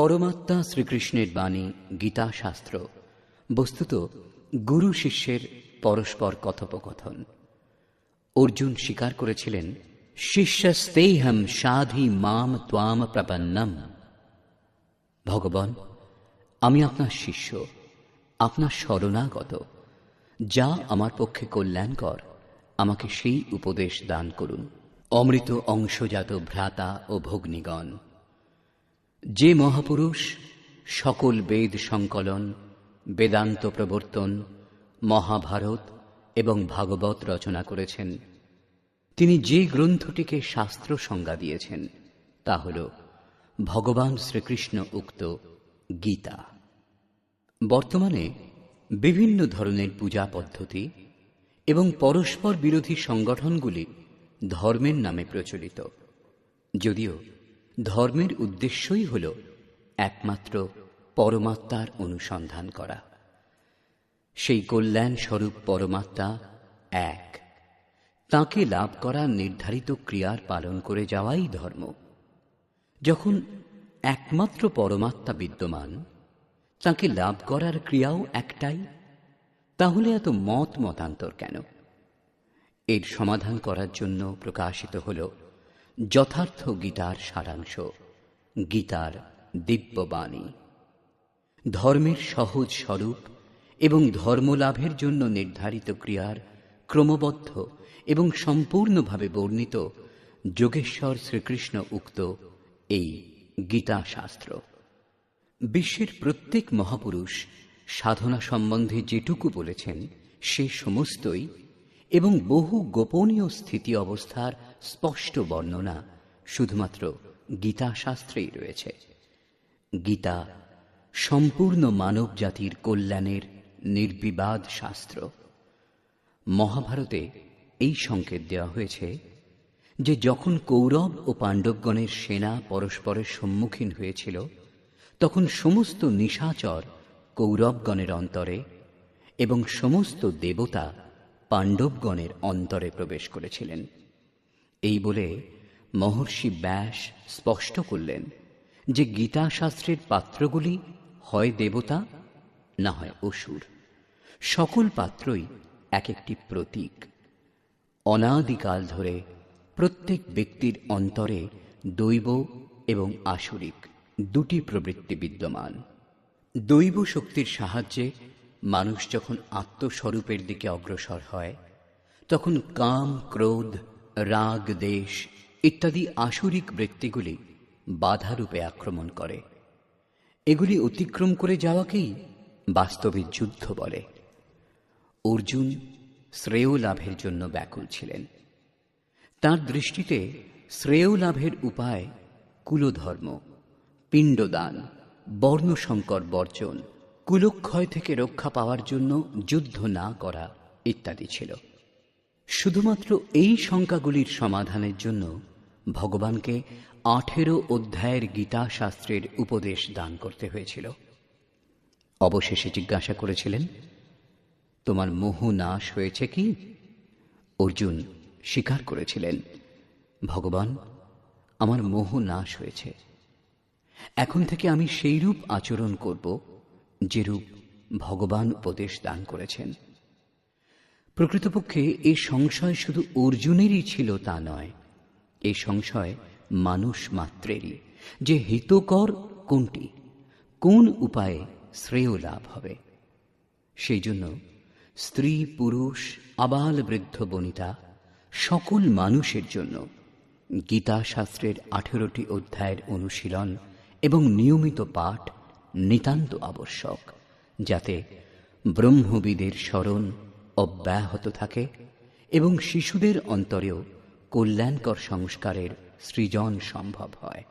পরমাত্মা শ্রীকৃষ্ণের বাণী গীতা শাস্ত্র বস্তুত গুরু শিষ্যের পরস্পর কথোপকথন। অর্জুন স্বীকার করেছিলেন শিষ্য শিষ্যস্তেহম সাধি মাম ত্বাম প্রপন্নম। ভগবান, আমি আপনার শিষ্য, আপনার শরণাগত। যা আমার পক্ষে কল্যাণকর, আমাকে সেই উপদেশ দান করুন। অমৃত অংশজাত ভ্রাতা ও ভগ্নিগণ। যে মহাপুরুষ, সকল বেদ সংকলন, বেদান্ত প্রবর্তন, মহাভারত এবং ভাগবত রচনা করেছেন। তিনি যে গ্রন্থটিকে শাস্ত্র সংজ্ঞা দিয়েছেন, তা হল ভগবান শ্রীকৃষ্ণ উক্ত গীতা। বর্তমানে বিভিন্ন ধরনের পূজা পদ্ধতি এবং পরস্পর বিরোধী সংগঠনগুলি ধর্মের নামে প্রচলিত। যদিও ধর্মের উদ্দেশ্যই হল একমাত্র পরমাত্মার অনুসন্ধান করা। সেই কল্যাণ স্বরূপ পরমাত্মা এক। তাকে লাভ করার নির্ধারিত ক্রিয়ার পালন করে যাওয়াই ধর্ম। যখন একমাত্র পরমাত্মা বিদ্যমান, তাকে লাভ করার ক্রিয়াও একটাই। তাহলে এত মত মতান্তর কেন? এর সমাধান করার জন্য প্রকাশিত হল যথার্থ গীতার সারাংশ, গীতার দিব্যবাণী। ধর্মের সহজ স্বরূপ এবং ধর্মলাভের জন্য নির্ধারিত ক্রিয়ার ক্রমবদ্ধ এবং সম্পূর্ণভাবে বর্ণিত যোগেশ্বর শ্রীকৃষ্ণ উক্ত এই গীতা শাস্ত্র বিশ্বের প্রত্যেক মহাপুরুষ সাধনা সম্বন্ধে যেটুকু বলেছেন, সে সমস্তই এবং বহু গোপনীয় স্থিতি অবস্থার স্পষ্ট বর্ণনা শুধুমাত্র গীতা শাস্ত্রেই রয়েছে। গীতা সম্পূর্ণ মানব জাতির কল্যাণের নির্বিবাদ শাস্ত্র। মহাভারতে এই সংকেত দেওয়া হয়েছে যে যখন কৌরব ও পাণ্ডবগণের সেনা পরস্পরের সম্মুখীন হয়েছিল, তখন সমস্ত নিশাচর কৌরবগণের অন্তরে এবং সমস্ত দেবতা পাণ্ডবগণের অন্তরে প্রবেশ করেছিলেন। এই বলে মহর্ষি ব্যাস স্পষ্ট করলেন যে গীতা শাস্ত্রের পাত্রগুলি হয় দেবতা, না হয় অসুর। সকল পাত্রই এক একটি প্রতীক। অনাদিকাল ধরে প্রত্যেক ব্যক্তির অন্তরে দৈব এবং আসরিক দুটি প্রবৃত্তি বিদ্যমান। দৈব শক্তির সাহায্যে মানুষ যখন আত্মস্বরূপের দিকে অগ্রসর হয়, তখন কাম, ক্রোধ, রাগ, দেশ ইত্যাদি আসরিক বৃত্তিগুলি বাধারূপে আক্রমণ করে। এগুলি অতিক্রম করে যাওয়াকেই বাস্তবে যুদ্ধ বলে। অর্জুন শ্রেয় লাভের জন্য ব্যাকুল ছিলেন। তার দৃষ্টিতে শ্রেয় লাভের উপায় কুলধর্ম, পিণ্ডদান বর্ণসংকর বর্জন কুলক্ষয় থেকে রক্ষা পাওয়ার জন্য যুদ্ধ না করা ইত্যাদি ছিল। শুধুমাত্র এই শঙ্কাগুলির সমাধানের জন্য ভগবানকে আঠেরো অধ্যায়ের গীতা শাস্ত্রের উপদেশ দান করতে হয়েছিল। অবশেষে জিজ্ঞাসা করেছিলেন, তোমার মোহ নাশ হয়েছে কি? অর্জুন স্বীকার করেছিলেন, ভগবান, আমার মোহ নাশ হয়েছে। এখন থেকে আমি সেইরূপ আচরণ করব যেরূপ ভগবান উপদেশ দান করেছেন। প্রকৃতপক্ষে এই সংশয় শুধু অর্জুনেরই ছিল তা নয়, এই সংশয় মানুষ মাত্রেরই, যে হিতকর কোনটি, কোন উপায়ে শ্রেয় লাভ হবে। সেই জন্য স্ত্রী, পুরুষ, আবাল বৃদ্ধ, বনিতা, সকল মানুষের জন্য গীতা শাস্ত্রের আঠেরোটি অধ্যায়ের অনুশীলন এবং নিয়মিত পাঠ নিতান্ত আবশ্যক, যাতে ব্রহ্মবিদের স্মরণ অব্যাহত থাকে এবং শিশুদের অন্তরেও কল্যাণকর সংস্কারের সৃজন সম্ভব হয়।